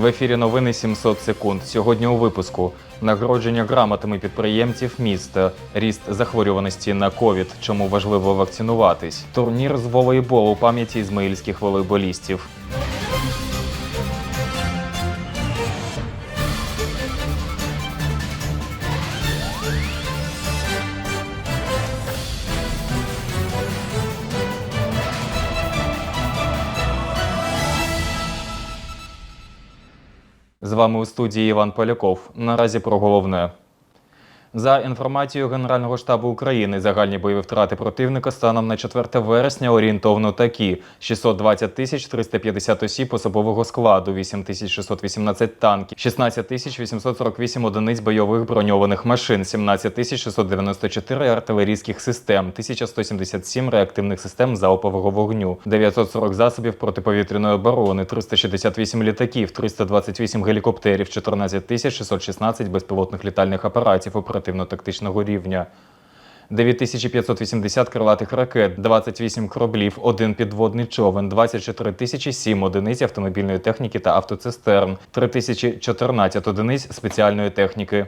В ефірі новини 700 секунд. Сьогодні у випуску нагородження грамотами підприємців міста, ріст захворюваності на ковід, чому важливо вакцинуватись, турнір з волейболу пам'яті ізмаїльських волейболістів. З вами у студії Іван Поляков. Наразі про головне. За інформацією Генерального штабу України, загальні бойові втрати противника станом на 4 вересня орієнтовно такі: 620 тисяч 350 осіб особового складу, 8 тисяч 618 танків, 16 тисяч 848 одиниць бойових броньованих машин, 17 тисяч 694 артилерійських систем, 1177 реактивних систем залпового вогню, 940 засобів протиповітряної оборони, 368 літаків, 328 гелікоптерів, 14 тисяч 616 безпілотних літальних апаратів оперативно-тактичного рівня. 9580 крилатих ракет, 28 кораблів, один підводний човен, 24 тисячі 7 одиниць автомобільної техніки та автоцистерн, 3014 одиниць спеціальної техніки.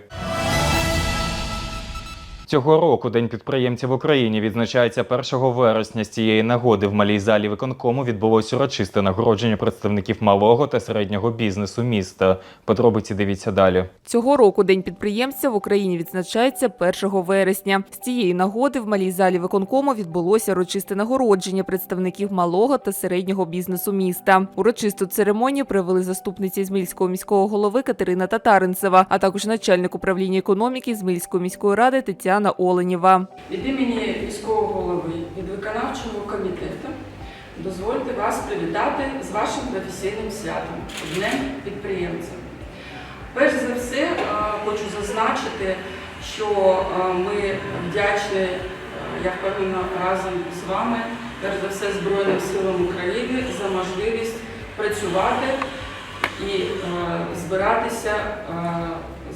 Цього року День підприємців в Україні відзначається 1 вересня. З цієї нагоди в малій залі виконкому відбулося урочисте нагородження представників малого та середнього бізнесу міста. Подробиці дивіться далі. Цього року День підприємця в Україні відзначається 1 вересня. З цієї нагоди в малій залі виконкому відбулося урочисте нагородження представників малого та середнього бізнесу міста. Урочисту церемонію провели заступниця Ізмільського міського голови Катерина Татаринцева, а також начальник управління економіки Ізмільської міської ради Тетяна Оленєва. Від імені міського голови, від виконавчого комітету дозвольте вас привітати з вашим професійним святом Днем підприємця. Перш за все, е, хочу зазначити, що е, ми вдячні, е, я впевнена, разом з вами, перш за все, Збройним силам України за можливість працювати і збиратися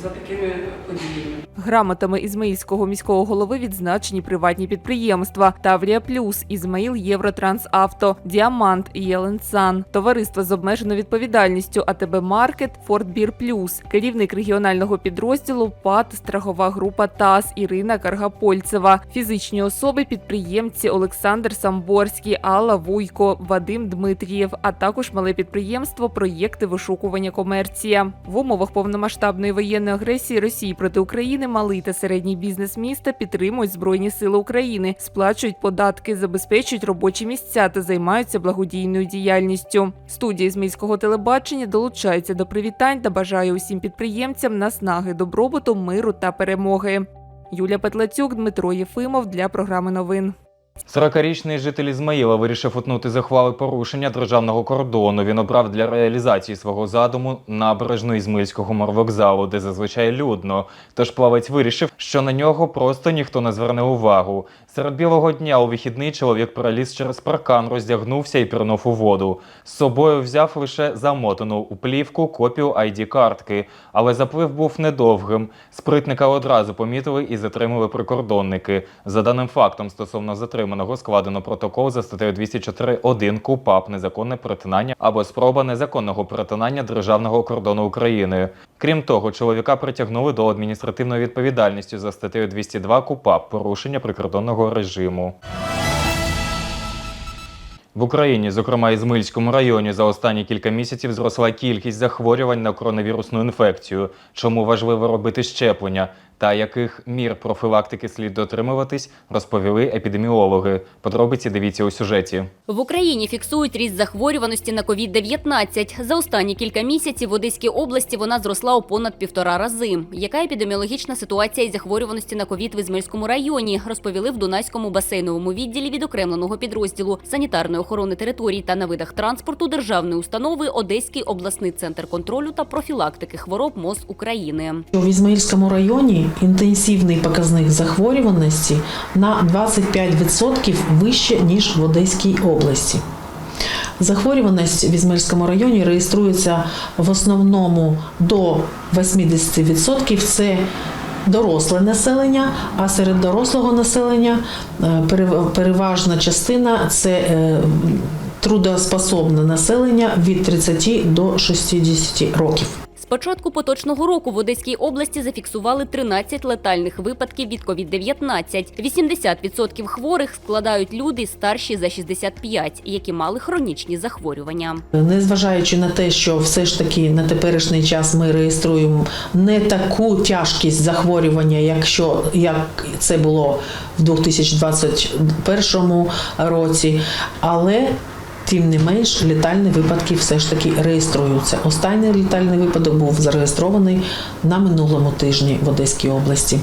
за такими подіями. Грамотами Ізмаїльського міського голови відзначені приватні підприємства Таврія Плюс, Ізмаїл Євротрансавто, Діамант Єленсан, товариство з обмеженою відповідальністю АТБ Маркет, Форт Бір Плюс, керівник регіонального підрозділу ПАТ Страхова група ТАС Ірина Каргапольцева, фізичні особи підприємці Олександр Самборський, Алла Вуйко, Вадим Дмитрієв, а також мале підприємство Проєкти вишукування комерція в умовах повномасштабної воєнної агресії Росії проти України малий та середній бізнес міста підтримують Збройні Сили України, сплачують податки, забезпечують робочі місця та займаються благодійною діяльністю. Студія Ізмільського телебачення долучається до привітань та бажає усім підприємцям наснаги, добробуту, миру та перемоги. Юлія Петлацюк, Дмитро Єфимов для програми новин. 40-річний житель Ізмаїла вирішив утнути захвали порушення державного кордону. Він обрав для реалізації свого задуму набережну Ізмаїльського морвокзалу, де зазвичай людно. Тож плавець вирішив, що на нього просто ніхто не зверне увагу. Серед білого дня у вихідний чоловік переліз через паркан, роздягнувся і пірнув у воду. З собою взяв лише замотану у плівку копію ID-картки, але заплив був недовгим. Спритника одразу помітили і затримали прикордонники. За даним фактом, стосовно затриманого складено протокол за статтею 204.1 КУПАП незаконне перетинання або спроба незаконного перетинання державного кордону України. Крім того, чоловіка притягнули до адміністративної відповідальності за статтею 202 КУПАП порушення прикордонного режиму. В Україні, зокрема Ізмильському районі, за останні кілька місяців зросла кількість захворювань на коронавірусну інфекцію. Чому важливо робити щеплення та яких мір профілактики слід дотримуватись, розповіли епідеміологи. Подробиці дивіться у сюжеті. В Україні фіксують ріст захворюваності на COVID-19. За останні кілька місяців в Одеській області вона зросла у понад півтора рази. Яка епідеміологічна ситуація із захворюваності на ковід в Ізмельському районі, розповіли в Дунайському басейновому відділі відокремленого підрозділу санітарної охорони територій та на видах транспорту державної установи Одеський обласний центр контролю та профілактики хвороб МОЗ України. В Ізмаїльському районі інтенсивний показник захворюваності на 25% вище, ніж в Одеській області. Захворюваність в Ізмаїльському районі реєструється в основному до 80% – це доросле населення, а серед дорослого населення е, переважна частина це е, трудоспособне населення від 30 до 60 років. Початку поточного року в Одеській області зафіксували 13 летальних випадків від COVID-19. 80% хворих складають люди старші за 65, які мали хронічні захворювання. Незважаючи на те, що все ж таки на теперішній час ми реєструємо не таку тяжкість захворювання, якщо як це було в 2021 році, але тим не менш літальні випадки все ж таки реєструються. Останній літальний випадок був зареєстрований на минулому тижні в Одеській області.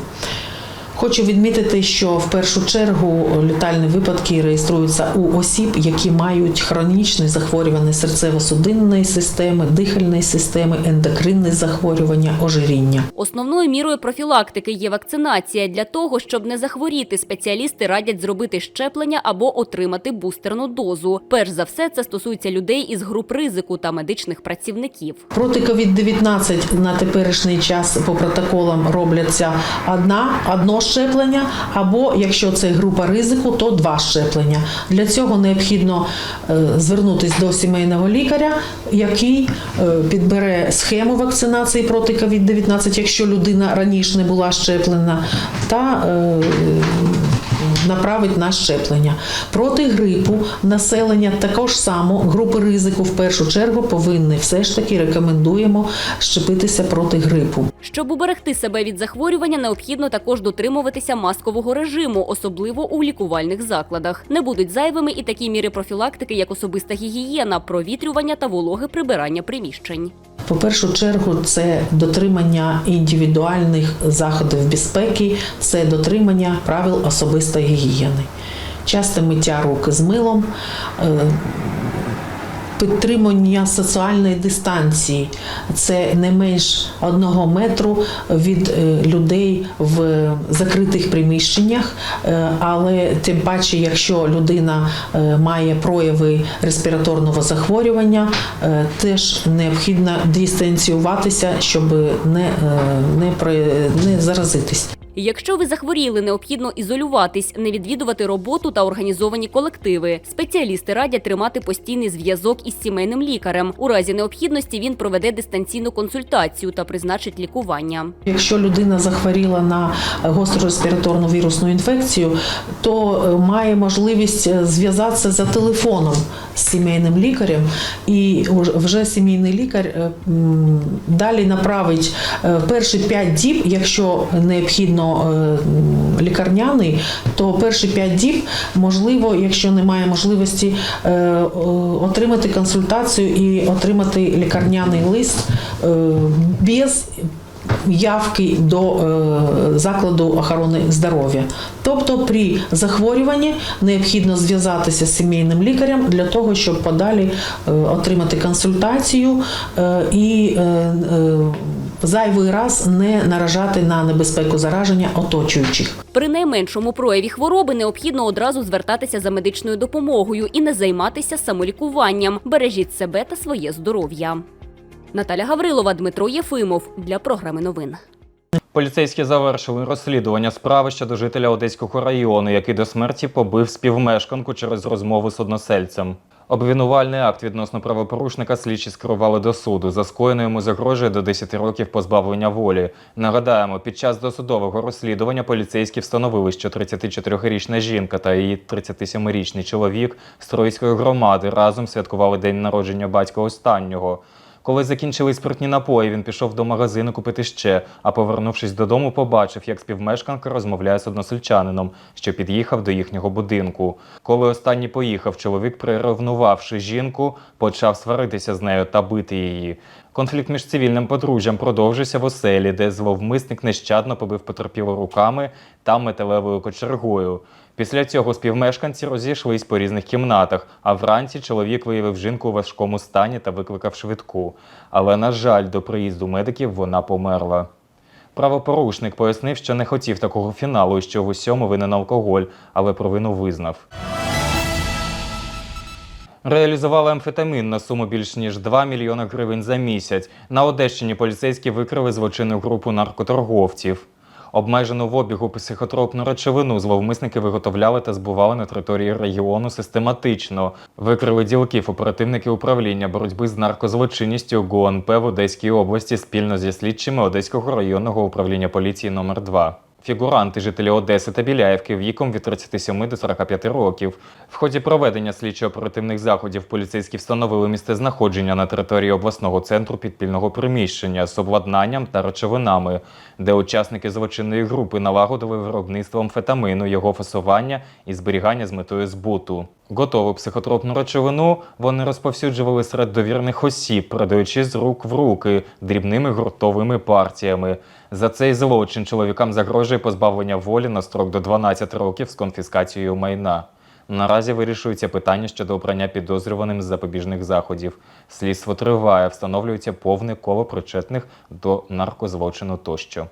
Хочу відмітити, що в першу чергу літальні випадки реєструються у осіб, які мають хронічні захворювання серцево-судинної системи, дихальної системи, ендокринні захворювання, ожиріння. Основною мірою профілактики є вакцинація. Для того, щоб не захворіти, спеціалісти радять зробити щеплення або отримати бустерну дозу. Перш за все, це стосується людей із груп ризику та медичних працівників. Проти COVID-19 на теперішній час по протоколам робляться одна, одно щеплення, або якщо це група ризику, то два щеплення. Для цього необхідно е, звернутися до сімейного лікаря, який е, підбере схему вакцинації проти COVID-19, якщо людина раніше не була щеплена, та е, направить на щеплення. Проти грипу населення також само групи ризику в першу чергу повинні все ж таки рекомендуємо щепитися проти грипу. Щоб уберегти себе від захворювання, необхідно також дотримуватися маскового режиму, особливо у лікувальних закладах. Не будуть зайвими і такі міри профілактики, як особиста гігієна, провітрювання та вологе прибирання приміщень. По першу чергу, це дотримання індивідуальних заходів безпеки, це дотримання правил особистої гігієни. Часте миття рук з милом, е, підтримання соціальної дистанції це не менш одного метру від е, людей в закритих приміщеннях, Е, але тим паче, якщо людина е, має прояви респіраторного захворювання, теж необхідно дистанціюватися, щоб не, не, не заразитись. Якщо ви захворіли, необхідно ізолюватись, не відвідувати роботу та організовані колективи. Спеціалісти радять тримати постійний зв'язок із сімейним лікарем. У разі необхідності він проведе дистанційну консультацію та призначить лікування. Якщо людина захворіла на гостру респіраторну вірусну інфекцію, то е, має можливість е, зв'язатися за телефоном з сімейним лікарем, і вже сімейний лікар е, далі направить перші 5 діб, якщо необхідно е, лікарняний, то перші 5 діб можливо, якщо немає можливості е, отримати консультацію і отримати лікарняний лист е, без явки до закладу охорони здоров'я. Тобто при захворюванні необхідно зв'язатися з сімейним лікарем для того, щоб подалі отримати консультацію і зайвий раз не наражати на небезпеку зараження оточуючих. При найменшому прояві хвороби необхідно одразу звертатися за медичною допомогою і не займатися самолікуванням. Бережіть себе та своє здоров'я. Наталя Гаврилова, Дмитро Єфимов для програми новин. Поліцейські завершили розслідування справи щодо жителя Одеського району, який до смерті побив співмешканку через розмову з односельцем. Обвинувальний акт відносно правопорушника слідчі скерували до суду. За скоєно йому загрожує до 10 років позбавлення волі. Нагадаємо, під час досудового розслідування поліцейські встановили, що 34-річна жінка та її 37-річний чоловік з Троїцької громади разом святкували день народження батька останнього. Коли закінчили спиртні напої, він пішов до магазину купити ще, а повернувшись додому, побачив, як співмешканка розмовляє з односельчанином, що під'їхав до їхнього будинку. Коли останній поїхав, чоловік, приревнувавши жінку, почав сваритися з нею та бити її. Конфлікт між цивільним подружжям продовжився в оселі, де зловмисник нещадно побив потерпілу руками та металевою кочергою. Після цього співмешканці розійшлись по різних кімнатах, а вранці чоловік виявив жінку у важкому стані та викликав швидку. Але, на жаль, до приїзду медиків вона померла. Правопорушник пояснив, що не хотів такого фіналу і що в усьому винен алкоголь, але провину визнав. Реалізували амфетамін на суму більш ніж 2 мільйони гривень за місяць. На Одещині поліцейські викрили злочинну групу наркоторговців. Обмежену в обігу психотропну речовину зловмисники виготовляли та збували на території регіону систематично. Викрили ділків оперативники управління боротьби з наркозлочинністю ГУНП в Одеській області спільно зі слідчими Одеського районного управління поліції номер 2 Фігуранти, жителі Одеси та Біляєвки віком від 37 до 45 років. В ході проведення слідчо-оперативних заходів поліцейські встановили місце знаходження на території обласного центру підпільного приміщення з обладнанням та речовинами, де учасники злочинної групи налагодили виробництво амфетамину, його фасування і зберігання з метою збуту. Готову психотропну речовину вони розповсюджували серед довірних осіб, передаючи з рук в руки дрібними гуртовими партіями. За цей злочин чоловікам загрожує позбавлення волі на строк до 12 років з конфіскацією майна. Наразі вирішується питання щодо обрання підозрюваним з запобіжних заходів. Слідство триває, встановлюється повне коло причетних до наркозлочину тощо.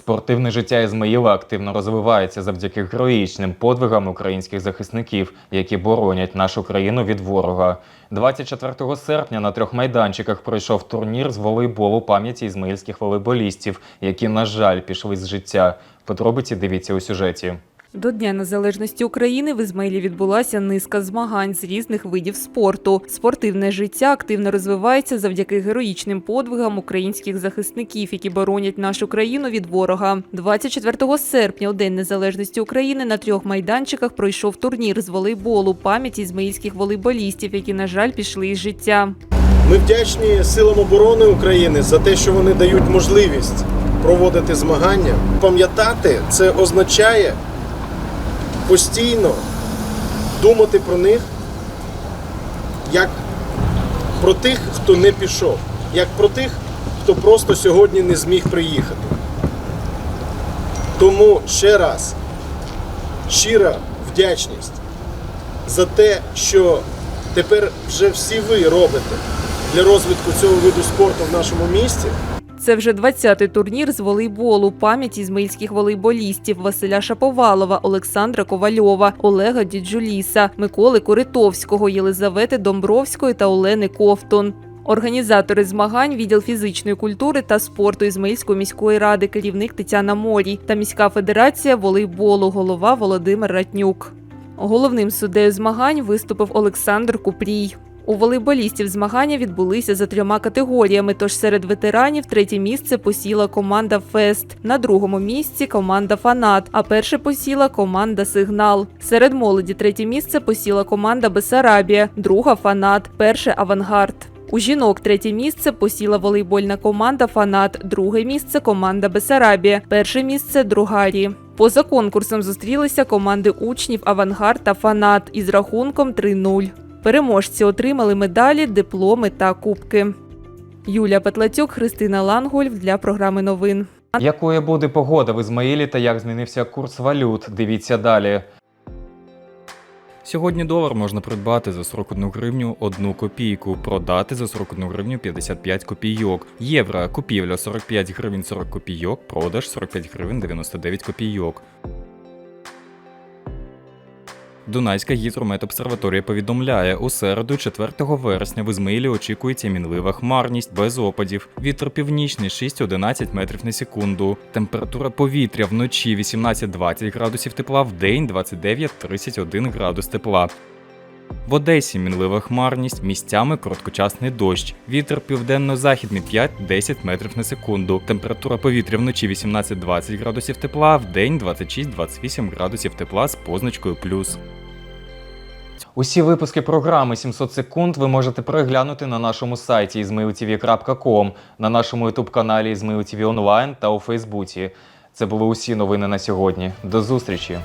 Спортивне життя Ізмаїла активно розвивається завдяки героїчним подвигам українських захисників, які боронять нашу країну від ворога. 24 серпня на трьох майданчиках пройшов турнір з волейболу пам'яті ізмаїльських волейболістів, які, на жаль, пішли з життя. Подробиці дивіться у сюжеті. До Дня Незалежності України в Ізмаїлі відбулася низка змагань з різних видів спорту. Спортивне життя активно розвивається завдяки героїчним подвигам українських захисників, які боронять нашу країну від ворога. 24 серпня, у День Незалежності України, на трьох майданчиках пройшов турнір з волейболу пам'яті ізмаїльських волейболістів, які, на жаль, пішли із життя. Ми вдячні силам оборони України за те, що вони дають можливість проводити змагання. Пам'ятати це означає постійно думати про них як про тих, хто не пішов, як про тих, хто просто сьогодні не зміг приїхати. Тому ще раз щира вдячність за те, що тепер вже всі ви робите для розвитку цього виду спорту в нашому місті. Це вже 20-й турнір з волейболу пам'яті ізмаїльських волейболістів Василя Шаповалова, Олександра Ковальова, Олега Діджуліса, Миколи Коритовського, Єлизавети Домбровської та Олени Ковтун. Організатори змагань, відділ фізичної культури та спорту Ізмаїльської міської ради, керівник Тетяна Морій та міська федерація волейболу, голова Володимир Ратнюк. Головним суддею змагань виступив Олександр Купрій. У волейболістів змагання відбулися за трьома категоріями. Тож серед ветеранів третє місце посіла команда Фест, на другому місці команда Фанат, а перше посіла команда Сигнал. Серед молоді третє місце посіла команда Бесарабія, друга Фанат, перше Авангард. У жінок третє місце посіла волейбольна команда Фанат, друге місце команда Бесарабія, перше місце Другарі. Поза конкурсом зустрілися команди учнів Авангард та Фанат із рахунком 3-0. Переможці отримали медалі, дипломи та кубки. Юлія Петлацюк, Христина Лангольф для програми новин. Якою буде погода в Ізмаїлі та як змінився курс валют? Дивіться далі. Сьогодні долар можна придбати за 41 гривню 1 копійку, продати за 41 гривню 55 копійок. Євро купівля 45 гривень 40 копійок, продаж 45 гривень 99 копійок. Дунайська гідрометобсерваторія повідомляє, у середу, 4 вересня, в Ізмаїлі очікується мінлива хмарність без опадів. Вітер північний 6-11 метрів на секунду. Температура повітря вночі 18-20 градусів тепла, в день 29-31 градус тепла. В Одесі мінлива хмарність, місцями короткочасний дощ. Вітер південно-західний 5-10 метрів на секунду. Температура повітря вночі 18-20 градусів тепла, в день 26-28 градусів тепла з позначкою плюс. Усі випуски програми 700 секунд ви можете переглянути на нашому сайті izmailtv.com, на нашому ютуб-каналі Izmail TV Online та у Фейсбуці. Це були усі новини на сьогодні. До зустрічі!